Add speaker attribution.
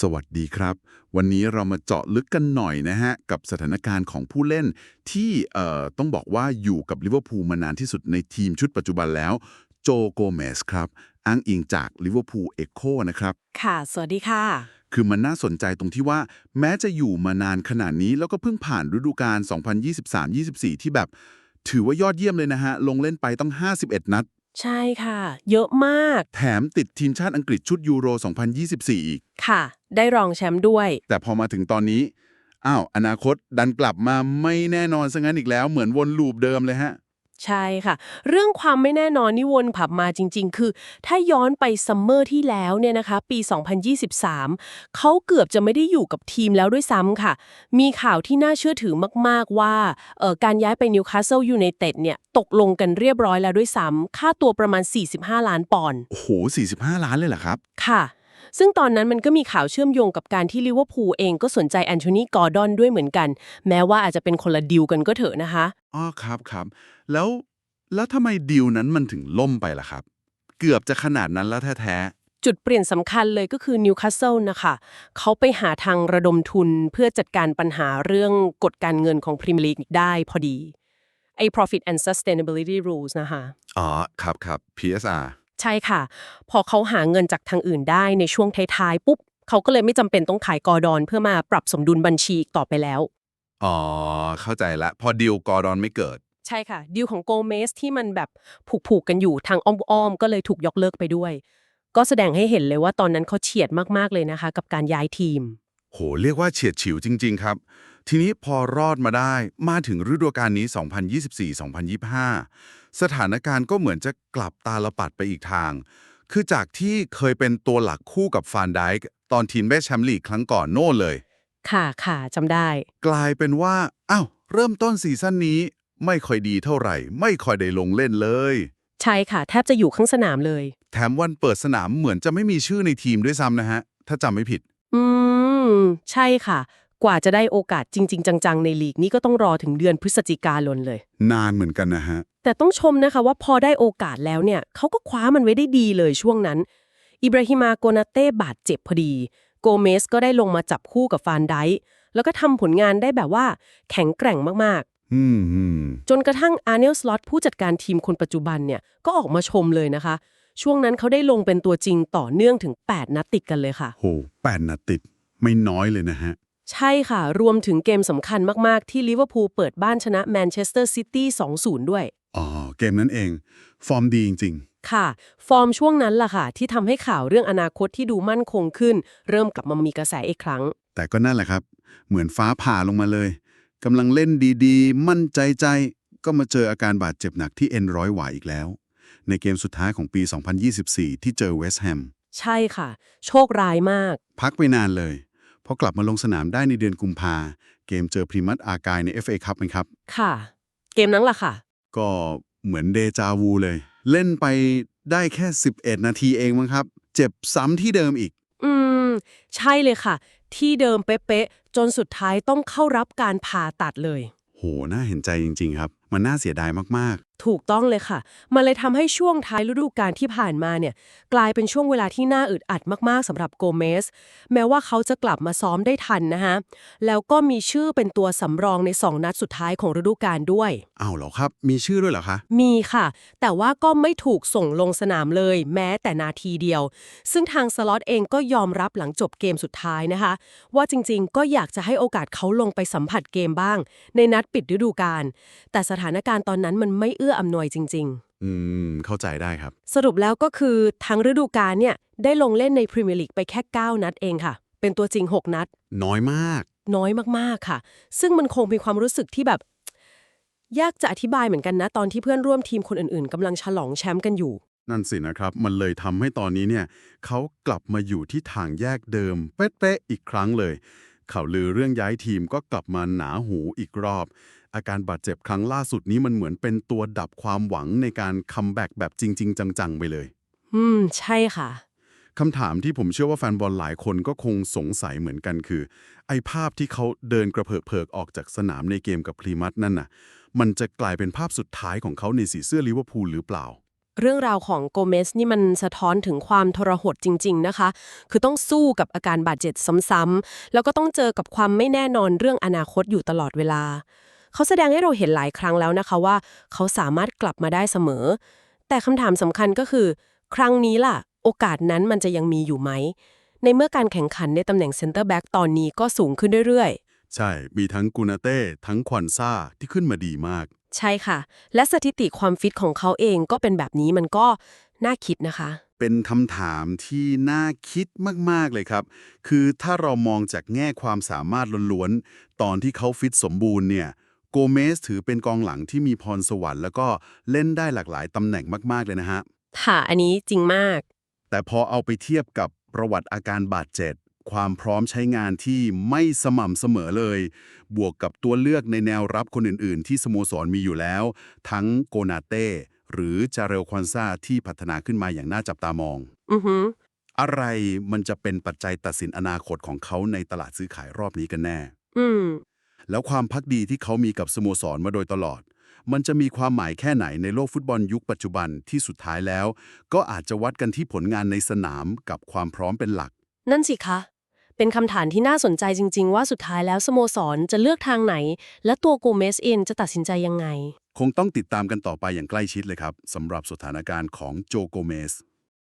Speaker 1: สวัสดีครับ วันนี้เรามาเจาะลึกกันหน่อยนะฮะ กับสถานการณ์ของผู้เล่นที่เอ่อต้องบอกว่าอยู่กับลิเวอร์พูลมานานที่สุดในทีมชุดปัจจุบันแล้ว โจโกเมสครับ อ้างอิงจากลิเวอร์พูลเอ็กโคนะครับ
Speaker 2: ค่ะ สวัสดีค่ะ
Speaker 1: คือมันน่าสนใจตรงที่ว่า แม้จะอยู่มานานขนาดนี้ แล้วก็เพิ่งผ่านฤดูกาล2023-24 ที่แบบ ถือว่ายอดเยี่ยมเลยนะฮะลงเล่นไปต้อง 51 นัด
Speaker 2: ใช่ค่ะ เยอะมาก
Speaker 1: แถมติดทีมชาติอังกฤษชุดยูโร 2024 อีก
Speaker 2: ค่ะ ได้รองแชมป์ด้วย
Speaker 1: แต่พอมาถึงตอนนี้ อ้าว อนาคตดันกลับมาไม่แน่นอนซะงั้นอีกแล้ว เหมือนวนลูปเดิมเลยฮะ
Speaker 2: ใช่ค่ะ เรื่องความไม่แน่นอนนี่วนผับมาจริง ๆ คือ ถ้าย้อนไปซัมเมอร์ที่แล้วเนี่ยนะคะ ปี 2023 เขาเกือบจะไม่ได้อยู่กับทีมแล้วด้วยซ้ำค่ะ มีข่าวที่น่าเชื่อถือมาก ๆ ว่าเอ่อการย้ายไปนิวคาสเซิลยูไนเต็ดเนี่ย ตกลงกันเรียบร้อยแล้วด้วยซ้ำค่าตัวประมาณ 45 ล้านปอนด์
Speaker 1: โอ้โห45 ล้านเลยเหรอครับ
Speaker 2: ค่ะ ซึ่งตอนนั้นมันก็มีข่าวเชื่อมโยงกับการที่ลิเวอร์พูลเองก็สนใจแอนโทนีกอร์ดอนด้วยเหมือนกัน แม้ว่าอาจจะเป็นคนละดิวกันก็เถอะนะคะ
Speaker 1: อ๋อครับครับแล้วแล้วทำไมดีลนั้นมันถึงล่มไปล่ะครับ เกือบจะขนาดนั้นแล้วแท้
Speaker 2: จุดเปลี่ยนสำคัญเลยก็คือนิวคาสเซิลนะคะ เขาไปหาทางระดมทุนเพื่อจัดการปัญหาเรื่องกฎการเงินของพรีเมียร์ลีกได้พอดีไอ้ profit and sustainability rules นะคะ
Speaker 1: ๆอ๋อ ครับครับ PSR
Speaker 2: ใช่ค่ะ พอเขาหาเงินจากทางอื่นได้ในช่วงท้ายๆปุ๊บเขาก็เลยไม่จำเป็นต้องขายกอร์ดอนเพื่อมาปรับสมดุลบัญชีอีกต่อไปแล้ว
Speaker 1: อ๋อ เข้าใจละ พอดีลกอร์ดอนไม่เกิด
Speaker 2: ใช่ค่ะ ดีลของโกเมสที่มันแบบผูกๆกันอยู่ทางอ้อมๆก็เลยถูกยกเลิกไปด้วย ก็แสดงให้เห็นเลยว่าตอนนั้นเขาเฉียดมากๆเลยนะคะ กับการย้ายทีม
Speaker 1: โห เรียกว่าเฉียดฉิวจริง ๆ ครับ ทีนี้พอรอดมาได้มาถึงฤดูกาลนี้ 2024-2025 สถานการณ์ก็เหมือนจะกลับตาลปัดไปอีกทาง คือจากที่เคยเป็นตัวหลักคู่กับฟานไดค์ตอนทีมได้แชมป์ลีกครั้งก่อนโน่นเลย
Speaker 2: ค่ะค่ะจำได้
Speaker 1: กลายเป็นว่าอ้าวเริ่มต้นซีซั่นนี้ไม่ค่อยดีเท่าไหร่ ไม่ค่อยได้ลงเล่นเลย
Speaker 2: ใช่ค่ะ แทบจะอยู่ข้างสนามเลย
Speaker 1: แถมวันเปิดสนามเหมือนจะไม่มีชื่อในทีมด้วยซ้ำนะฮะ ถ้าจำไม่ผิด
Speaker 2: อืม ใช่ค่ะ กว่าจะได้โอกาสจริง ๆ จัง ๆ ในลีกนี้ก็ต้องรอถึงเดือนพฤศจิกายนเลย
Speaker 1: นานเหมือนกันนะฮะ
Speaker 2: แต่ต้องชมนะคะว่าพอได้โอกาสแล้วเนี่ยเขาก็คว้ามันไว้ได้ดีเลยช่วงนั้น อิบราฮิมาโกนาเต้บาดเจ็บพอดี โกเมสก็ได้ลงมาจับคู่กับฟานไดค์แล้วก็ทำผลงานได้แบบว่าแข็งแกร่งมาก
Speaker 1: อืมอืม
Speaker 2: ๆจนกระทั่งอาร์เนลสล็อตผู้จัดการทีมคนปัจจุบันเนี่ยก็ออกมาชมเลยนะคะ ช่วงนั้นเขาได้ลงเป็นตัวจริงต่อเนื่องถึง 8 นัดติดกันเลยค่ะ
Speaker 1: โหแปดนัดติด ไม่น้อยเลยนะฮะ
Speaker 2: ใช่ค่ะ รวมถึงเกมสำคัญมาก ๆ ที่ลิเวอร์พูลเปิดบ้านชนะแมนเชสเตอร์ซิตี้ 2-0 ด้วย
Speaker 1: อ๋อ เกมนั้นเอง ฟอร์มดีจริง
Speaker 2: ค่ะ ฟอร์มช่วงนั้นล่ะค่ะ ที่ทำให้ข่าวเรื่องอนาคตที่ดูมั่นคงขึ้น เริ่มกลับมามีกระแสอีกครั้ง
Speaker 1: ๆ แต่ก็นั่นแหละครับ เหมือนฟ้าผ่าลงมาเลยกำลังเล่นดีๆ มั่นใจใจ ก็มาเจออาการบาดเจ็บหนักที่เอ็นร้อยหวายอีกแล้ว ในเกมสุดท้ายของปี 2024 ที่เจอเวสต์แฮม
Speaker 2: ใช่ค่ะ โชคร้ายมาก
Speaker 1: พักไปนานเลย พอกลับมาลงสนามได้ในเดือนกุมภาเกมเจอพรีมัตอากายใน FA คัพไหมครับ
Speaker 2: ค่ะ เกมนั้นล่ะค่ะ
Speaker 1: ก็เหมือนเดจาวูเลย เล่นไปได้แค่ 11 นาทีเองมั้งครับ เจ็บซ้ำที่เดิมอีก
Speaker 2: อืม ใช่เลยค่ะ ที่เดิมเป๊ะๆจนสุดท้ายต้องเข้ารับการผ่าตัดเลย
Speaker 1: โห น่าเห็นใจจริง ๆ ครับ มันน่าเสียดายมาก
Speaker 2: ถูกต้องเลยค่ะ มันเลยทำให้ช่วงท้ายฤดูกาลที่ผ่านมาเนี่ยกลายเป็นช่วงเวลาที่น่าอึดอัดมากๆสำหรับโกเมส แม้ว่าเขาจะกลับมาซ้อมได้ทันนะคะแล้วก็มีชื่อเป็นตัวสำรองใน 2 นัดสุดท้ายของฤดูกาลด้วย
Speaker 1: ๆอ้าวเหรอครับ มีชื่อด้วยเหรอคะ
Speaker 2: มีค่ะ แต่ว่าก็ไม่ถูกส่งลงสนามเลย แม้แต่นาทีเดียว ซึ่งทางสล็อตเองก็ยอมรับหลังจบเกมสุดท้ายนะคะ ว่าจริงๆ ก็อยากจะให้โอกาสเขาลงไปสัมผัสเกมบ้าง ในนัดปิดฤดูกาลแต่สถานการณ์ตอนนั้นมันไม่เอื้ออำนวยจริงๆ
Speaker 1: อืม เข้าใจได้ครับ
Speaker 2: สรุปแล้วก็คือทั้งฤดูกาลเนี่ยได้ลงเล่นในพรีเมียร์ลีกไปแค่ 9 นัดเองค่ะ เป็นตัวจริง 6 นัด
Speaker 1: น้อยมาก
Speaker 2: น้อยมากๆค่ะ ซึ่งมันคงมีความรู้สึกที่แบบ ยากจะอธิบายเหมือนกันนะ ตอนที่เพื่อนร่วมทีมคนอื่นๆกำลังฉลองแชมป์กันอยู่
Speaker 1: นั่นสินะครับ มันเลยทำให้ตอนนี้เนี่ยเขากลับมาอยู่ที่ทางแยกเดิม เป๊ะๆอีกครั้งเลย ข่าวลือเรื่องย้ายทีมก็กลับมาหนาหูอีกรอบ อาการบาดเจ็บครั้งล่าสุดนี้มันเหมือนเป็นตัวดับความหวังในการคัมแบ็กแบบจริง ๆ จัง ๆ ไปเลย
Speaker 2: อืม ใช่ค่ะ
Speaker 1: คำถามที่ผมเชื่อว่าแฟนบอลหลายคนก็คงสงสัยเหมือนกันคือ ไอ้ภาพที่เขาเดินกระเพกเพิกออกจากสนามในเกมกับพรีมัตนั่นน่ะ มันจะกลายเป็นภาพสุดท้ายของเขาในสีเสื้อลิเวอร์พูลหรือเปล่า
Speaker 2: เรื่องราวของโกเมสนี่มันสะท้อนถึงความทรหดจริง ๆ นะคะ คือต้องสู้กับอาการบาดเจ็บซ้ำๆแล้วก็ต้องเจอกับความไม่แน่นอนเรื่องอนาคตอยู่ตลอดเวลา เขาแสดงให้เราเห็นหลายครั้งแล้วนะคะว่า เขาสามารถกลับมาได้เสมอ แต่คำถามสำคัญก็คือ ครั้งนี้ล่ะ โอกาสนั้นมันจะยังมีอยู่ไหม ในเมื่อการแข่งขันในตำแหน่งเซนเตอร์แบ็กตอนนี้ก็สูงขึ้นเรื่อยๆ
Speaker 1: ใช่ มีทั้งกูนาเต้ทั้งควันซ่าที่ขึ้นมาดีมาก
Speaker 2: ใช่ค่ะ และสถิติความฟิตของเขาเองก็เป็นแบบนี้มันก็น่าคิดนะคะ
Speaker 1: เป็นคำถามที่น่าคิดมาก ๆ เลยครับ คือถ้าเรามองจากแง่ความสามารถล้วนๆ ตอนที่เขาฟิตสมบูรณ์เนี่ย โกเมสถือเป็นกองหลังที่มีพรสวรรค์แล้วก็เล่นได้หลากหลายตำแหน่งมากๆเลยนะฮะ
Speaker 2: ค่ะ อันนี้จริงมาก
Speaker 1: แต่พอเอาไปเทียบกับประวัติอาการบาดเจ็บความพร้อมใช้งานที่ไม่สม่ำเสมอเลย บวกกับตัวเลือกในแนวรับคนอื่นๆ ที่สโมสรมีอยู่แล้ว ทั้งโกนาเต้หรือจาเรลควันซาที่พัฒนาขึ้นมาอย่างน่าจับตามอง
Speaker 2: อือหือ
Speaker 1: อะไรมันจะเป็นปัจจัยตัดสินอนาคตของเขาในตลาดซื้อขายรอบนี้กันแน่
Speaker 2: อืม
Speaker 1: แล้วความพักดีที่เขามีกับสโมสรมาโดยตลอด มันจะมีความหมายแค่ไหนในโลกฟุตบอลยุคปัจจุบันที่สุดท้ายแล้ว ก็อาจจะวัดกันที่ผลงานในสนามกับความพร้อมเป็นหลัก
Speaker 2: นั่นสิคะ เป็นคำถามที่น่าสนใจจริง ๆ ว่าสุดท้ายแล้วสโมสรจะเลือกทางไหน และตัวโกเมสเองจะตัดสินใจยังไง
Speaker 1: คงต้องติดตามกันต่อไปอย่างใกล้ชิดเลยครับสำหรับสถานการณ์ของโจโกเมส